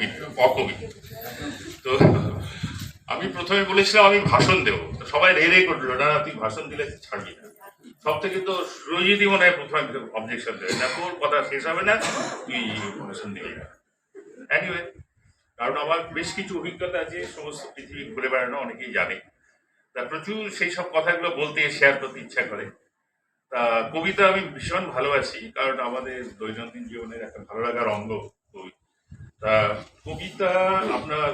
কবি অকবি তো আমি প্রথমে বলেছিলাম আমি ভাষণ দেবো। তো সবাই রে রে করল, না তুই ভাষণ দিলে ছাড়বি না। সব থেকে তো সুরজিৎই মনে হয় প্রথমে অবজেকশন দেবে। না তোর কথা শেষ হবে না, তুই ভাষণ দিবি না। অ্যানিওয়ে কারণ আমার বেশ কিছু অভিজ্ঞতা আছে, সমস্ত পৃথিবী ঘুরে বেড়ানো অনেকেই জানে। তা প্রচুর সেই সব কথাগুলো বলতে শেয়ার করতে ইচ্ছা করে। তা কবিতা আমি ভীষণ ভালোবাসি, কারণ আমাদের দৈনন্দিন জীবনের একটা ভালো লাগার অঙ্গ। তা কবিতা আপনার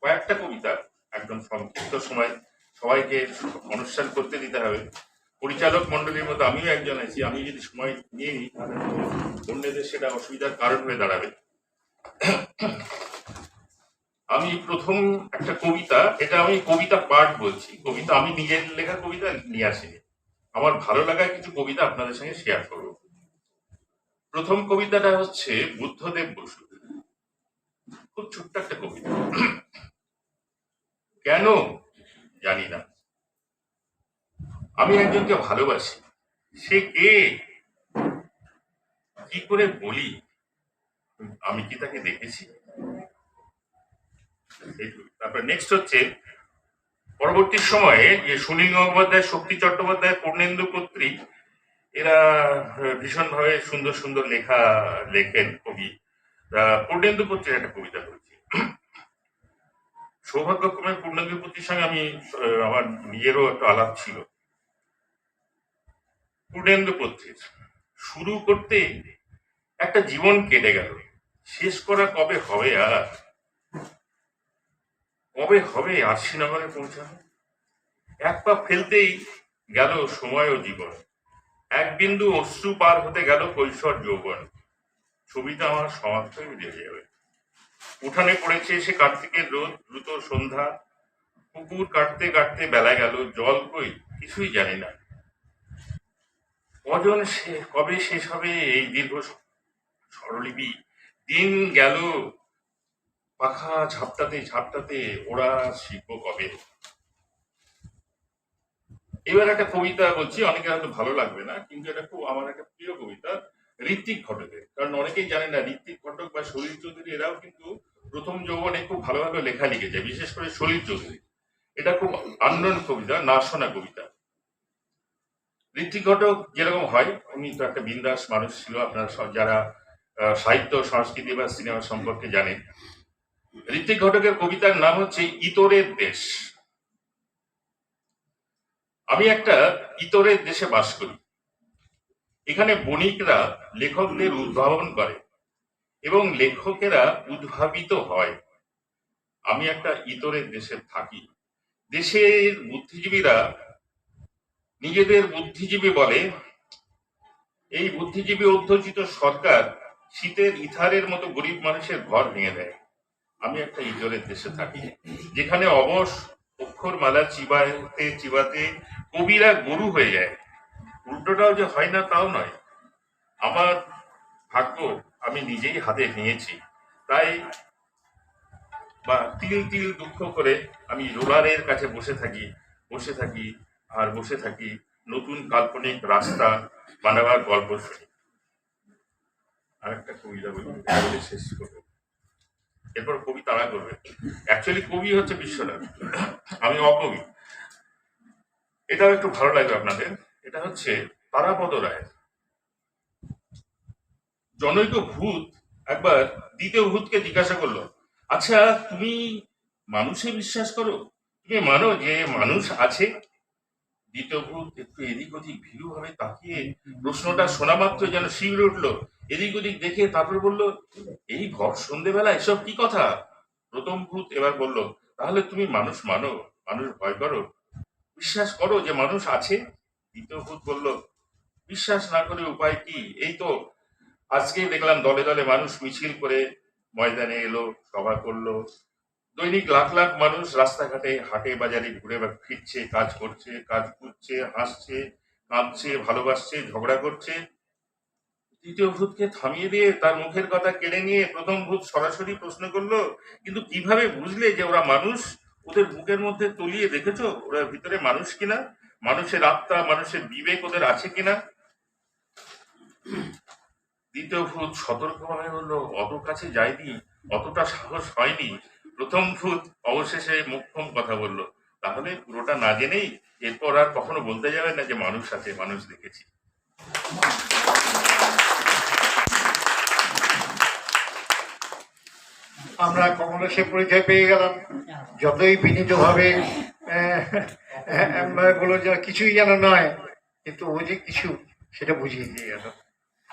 কয়েকটা কবিতা একদম সংক্ষিপ্ত সময় সবাইকে অনুষ্ঠান করতে দিতে হবে। পরিচালক মন্ডলীর মতো আমিও একজন আছি। আমি যদি সময় নিয়ে নিই অন্যদের সেটা অসুবিধার কারণ হয়ে দাঁড়াবে। আমি প্রথম একটা কবিতা, এটা আমি কবিতা পাঠ বলছি। কবিতা, আমি নিজের লেখা কবিতা নিয়ে আসিনি। আমার ভালো লাগা কিছু কবিতা আপনাদের সঙ্গে শেয়ার করব। প্রথম কবিতাটা হচ্ছে বুদ্ধদেব বসু। খুব ছোট্ট একটা কবিতা। কেন? জানি না। আমি একজনকে ভালোবাসি। সে কে? কি করে বলি? আমি কি তাকে দেখেছি? তারপর নেক্সট হচ্ছে, পরবর্তী সময়ে যে সুনীল গঙ্গোপাধ্যায়, শক্তি চট্টোপাধ্যায়, পূর্ণেন্দু কর্তৃ এরা ভীষণভাবে সুন্দর সুন্দর লেখা লেখেন কবি। পূর্ণেন্দু একটা কবিতা করেছি। সৌভাগ্যক্রমে সঙ্গে আমি আমার নিজেরও একটা আলাপ ছিল। শুরু করতে একটা জীবন কেটে গেল। শেষ করা কবে হবে আর? কবে হবে আশিনগরে পৌঁছানো? এক পা ফেলতেই গেল সময় ও জীবন। এক বিন্দু অশ্রু পার হতে গেল কৈশোর যৌবন। ছবিটা আমার সমাপ্ত বেরিয়ে যাবে। উঠানে পড়েছে সে কার্তিকের রোদ, দ্রুত সন্ধ্যা, পুকুর কাটতে কাটতে বেলা গেল, জল কই, কিছুই জানি না। কজন কবে শেষ হবে এই দীর্ঘ স্বরলিপি? দিন গেল, পাখা ঝাপটাতে ঝাপটাতে, ওরা শিখব কবে? এবার একটা কবিতা বলছি অনেকে হয়তো ভালো লাগবে না, কিন্তু এটা খুব, আমার একটা প্রিয় কবিতা, ঋত্বিক ঘটকের কারণ অনেকেই জানে না, ঋত্বিক ঘটক বা সলিল চৌধুরী, এরাও কিন্তু প্রথম যৌবনে খুব ভালো ভালো লেখা লিখেছে, বিশেষ করে সলিল চৌধুরী। এটা খুব আন্দোলন কবিতা, না শোনা কবিতা। ঋত্বিক ঘটক যেরকম হয়, উনি তো একটা বিন্দাস মানুষ ছিল, আপনারা যারা সাহিত্য, সংস্কৃতি বা সিনেমা সম্পর্কে জানেন। ঋত্বিক ঘটকের কবিতার নাম হচ্ছে ইতরের দেশ। আমি একটা ইতরের দেশে বাস করি। এখানে বণিকরা লেখকদের উদ্ভাবন করে এবং লেখকেরা উদ্ভাবিত হয়। আমি একটা ইতরের দেশে থাকি। দেশের বুদ্ধিজীবীরা নিজেদের বুদ্ধিজীবী বলে। এই বুদ্ধিজীবী অধ্যুষিত সরকার শীতের ইথারের মতো গরিব মানুষের ঘর ভেঙে দেয়। আমি একটা ইজরের দেশে থাকি, যেখানে অবশ অক্ষরমালা চিবাতে চিবাতে কবিরা গরু হয়ে যায়। উল্টোটাও যে হয় না, তাও নয়। আমার ভাগ্য আমি নিজেই হাতে নিয়েছি। তাই বা তিল তিল দুঃখ করে আমি রোলারের কাছে বসে থাকি বসে থাকি আর বসে থাকি, নতুন কাল্পনিক রাস্তা বানাবার গল্প শুনি। আর একটা কবিতা বলি শেষ করব। এরপর কবি তারা করবে। অ্যাকচুয়ালি কবি হচ্ছে বিশ্বনাথ। আমি অকবি। এটাও একটু ভালো লাগবে আপনাদের। এটা হচ্ছে তারাপদ রায় জনৈক ভূত একবার দ্বিতীয় ভূতকে জিজ্ঞাসা করল আচ্ছা তুমি মানুষে বিশ্বাস করো? তুমি মানো যে মানুষ আছে? দ্বিতীয় ভূত একটু এদিক ওদিক ভীরু ভাবে তাকিয়ে প্রশ্নটা শোনা মাত্র যেন শিউরে উঠল। এদিক ওদিক দেখে তারপর বলল, এই ঘর সন্ধেবেলা এসব কি কথা? প্রথম ভূত এবার বলল, তাহলে তুমি মানুষ মানো, মানুষ ভয় করো? বিশ্বাস করো যে মানুষ আছে? দ্বিতীয় ভূত বলল বিশ্বাস না করে উপায় কি? এই তো আজকে দেখলাম দলে দলে মানুষ মিছিল করে ময়দানে এলো, সভা করল। দৈনিক লাখ লাখ মানুষ রাস্তাঘাটে, হাটে, বাজারে ঘুরে ফিরছে, কাজ করছে কাজ করছে, হাসছে, কাঁদছে, ভালোবাসছে, ঝগড়া করছে। তৃতীয় ভূতকে থামিয়ে দিয়ে তার মুখের কথা কেড়ে নিয়ে প্রথম ভূত সরাসরি প্রশ্ন করল, কিন্তু কীভাবে বুঝলে যে ওরা মানুষ? ওদের বুকের মধ্যে তলিয়ে দেখেছ? ওরা ভিতরে মানুষ কিনা? মানুষের আত্মা, মানুষের বিবেক ওদের আছে কিনা? দ্বিতীয় ভূত সতর্কভাবে বলল, অত কাছে যায়নি অতটা সাহস হয়নি। প্রথম ভূত অবশেষে মুখ্যম কথা বলল, তাহলে পুরোটা না জেনেই এরপর আর কখনো বলতে যাবে না যে মানুষ আছে, মানুষ দেখেছি। আমরা কখনো সে পরিচয় পেয়ে গেলাম, যতই বলো যে কিছুই যেন নয়, কিন্তু ও যে কিছু, সেটা বুঝিয়ে দিয়ে গেল।